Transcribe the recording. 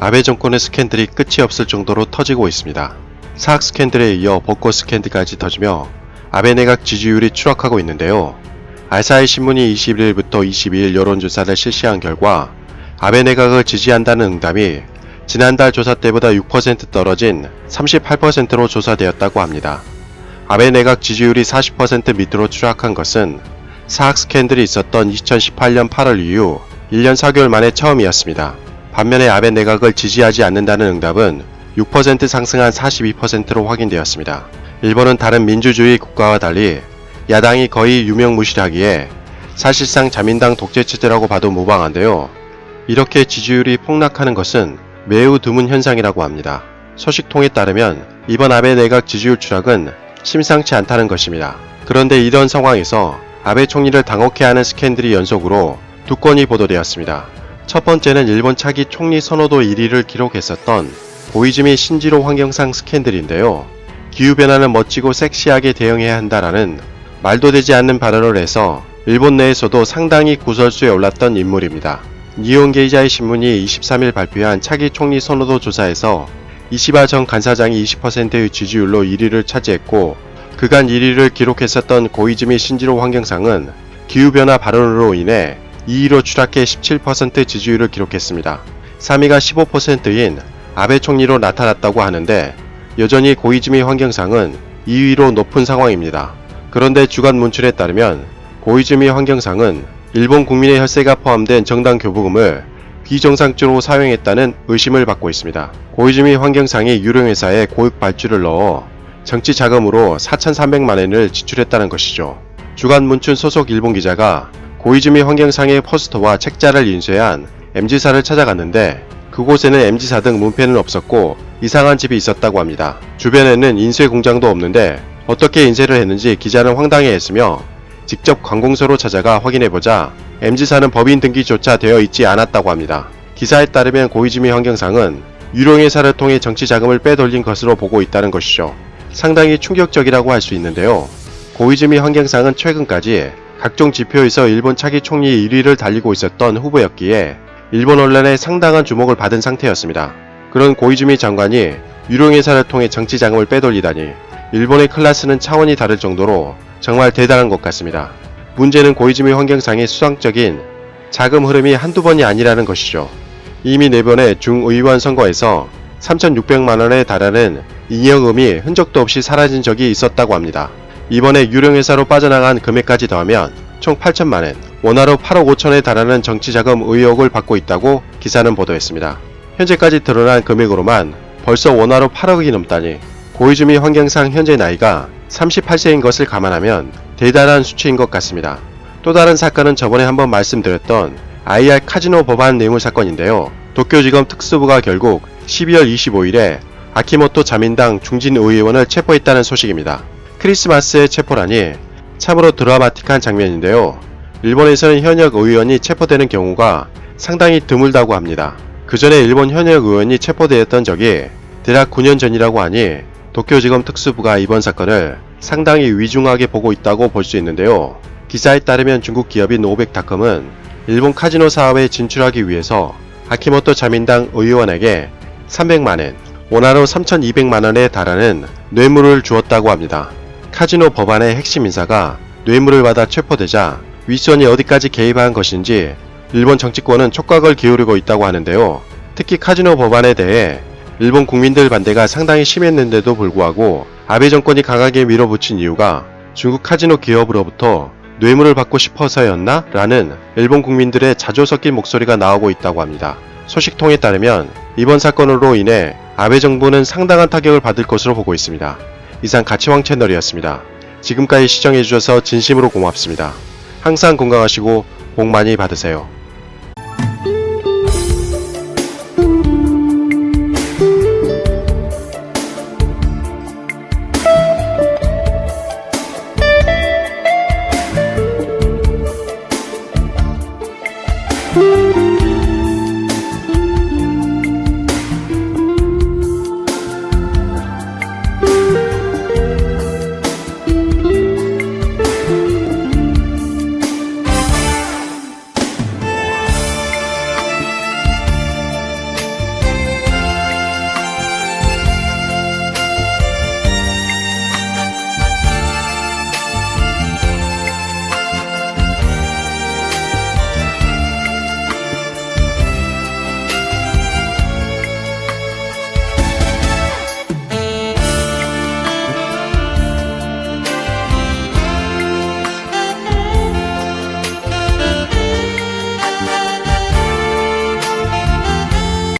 아베 정권의 스캔들이 끝이 없을 정도로 터지고 있습니다. 사학 스캔들에 이어 벚꽃 스캔들까지 터지며 아베 내각 지지율이 추락하고 있는데요. 아사히 신문이 21일부터 22일 여론조사를 실시한 결과 아베 내각을 지지한다는 응답이 지난달 조사 때보다 6% 떨어진 38%로 조사되었다고 합니다. 아베 내각 지지율이 40% 밑으로 추락한 것은 사학 스캔들이 있었던 2018년 8월 이후 1년 4개월 만에 처음이었습니다. 반면에 아베 내각을 지지하지 않는다는 응답은 6% 상승한 42%로 확인되었습니다. 일본은 다른 민주주의 국가와 달리 야당이 거의 유명무실하기에 사실상 자민당 독재 체제라고 봐도 무방한데요. 이렇게 지지율이 폭락하는 것은 매우 드문 현상이라고 합니다. 소식통에 따르면 이번 아베 내각 지지율 추락은 심상치 않다는 것입니다. 그런데 이런 상황에서 아베 총리를 당혹해 하는 스캔들이 연속으로 두 건이 보도되었습니다. 첫 번째는 일본 차기 총리 선호도 1위를 기록했었던 고이즈미 신지로 환경상 스캔들인데요. 기후변화는 멋지고 섹시하게 대응해야 한다라는 말도 되지 않는 발언을 해서 일본 내에서도 상당히 구설수에 올랐던 인물입니다. 니온 게이자의 신문이 23일 발표한 차기 총리 선호도 조사에서 이시바 전 간사장이 20%의 지지율로 1위를 차지했고 그간 1위를 기록했었던 고이즈미 신지로 환경상은 기후변화 발언으로 인해 2위로 추락해 17% 지지율을 기록했습니다. 3위가 15%인 아베 총리로 나타났다고 하는데 여전히 고이즈미 환경상은 2위로 높은 상황입니다. 그런데 주간 문출에 따르면 고이즈미 환경상은 일본 국민의 혈세가 포함된 정당 교부금을 비정상적으로 사용했다는 의심을 받고 있습니다. 고이즈미 환경상이 유령회사에 고액 발주를 넣어 정치 자금으로 4,300만 엔을 지출했다는 것이죠. 주간 문춘 소속 일본 기자가 고이즈미 환경상의 포스터와 책자를 인쇄한 MG사를 찾아갔는데 그곳에는 MG사 등 문패는 없었고 이상한 집이 있었다고 합니다. 주변에는 인쇄 공장도 없는데 어떻게 인쇄를 했는지 기자는 황당해했으며 직접 관공서로 찾아가 확인해보자 MG사는 법인 등기조차 되어 있지 않았다고 합니다. 기사에 따르면 고이즈미 환경상은 유령회사를 통해 정치 자금을 빼돌린 것으로 보고 있다는 것이죠. 상당히 충격적이라고 할 수 있는데요. 고이즈미 환경상은 최근까지 각종 지표에서 일본 차기 총리 1위를 달리고 있었던 후보였기에 일본 언론에 상당한 주목을 받은 상태였습니다. 그런 고이즈미 장관이 유령회사를 통해 정치 자금을 빼돌리다니 일본의 클라스는 차원이 다를 정도로 정말 대단한 것 같습니다. 문제는 고이즈미 환경상의 수상적인 자금 흐름이 한두 번이 아니라는 것이죠. 이미 4번의 중의원 선거에서 3,600만원에 달하는 잉여금이 흔적도 없이 사라진 적이 있었다고 합니다. 이번에 유령회사로 빠져나간 금액까지 더하면 총 8천만엔, 원화로 8억 5천에 달하는 정치자금 의혹을 받고 있다고 기사는 보도했습니다. 현재까지 드러난 금액으로만 벌써 원화로 8억이 넘다니 고이즈미 환경상 현재 나이가 38세인 것을 감안하면 대단한 수치인 것 같습니다. 또 다른 사건은 저번에 한번 말씀드렸던 IR 카지노 법안 뇌물 사건인데요. 도쿄지검 특수부가 결국 12월 25일에 아키모토 자민당 중진 의원을 체포했다는 소식입니다. 크리스마스에 체포라니 참으로 드라마틱한 장면인데요. 일본에서는 현역 의원이 체포되는 경우가 상당히 드물다고 합니다. 그 전에 일본 현역 의원이 체포되었던 적이 대략 9년 전이라고 하니 도쿄지검 특수부가 이번 사건을 상당히 위중하게 보고 있다고 볼 수 있는데요. 기사에 따르면 중국 기업인 오백닷컴은 일본 카지노 사업에 진출하기 위해서 아키모토 자민당 의원에게 300만엔, 원화로 3,200만원에 달하는 뇌물을 주었다고 합니다. 카지노 법안의 핵심 인사가 뇌물을 받아 체포되자 윗선이 어디까지 개입한 것인지 일본 정치권은 촉각을 기울이고 있다고 하는데요. 특히 카지노 법안에 대해 일본 국민들 반대가 상당히 심했는데도 불구하고 아베 정권이 강하게 밀어붙인 이유가 중국 카지노 기업으로부터 뇌물을 받고 싶어서였나? 라는 일본 국민들의 자조 섞인 목소리가 나오고 있다고 합니다. 소식통에 따르면 이번 사건으로 인해 아베 정부는 상당한 타격을 받을 것으로 보고 있습니다. 이상 가치왕 채널이었습니다. 지금까지 시청해주셔서 진심으로 고맙습니다. 항상 건강하시고 복 많이 받으세요.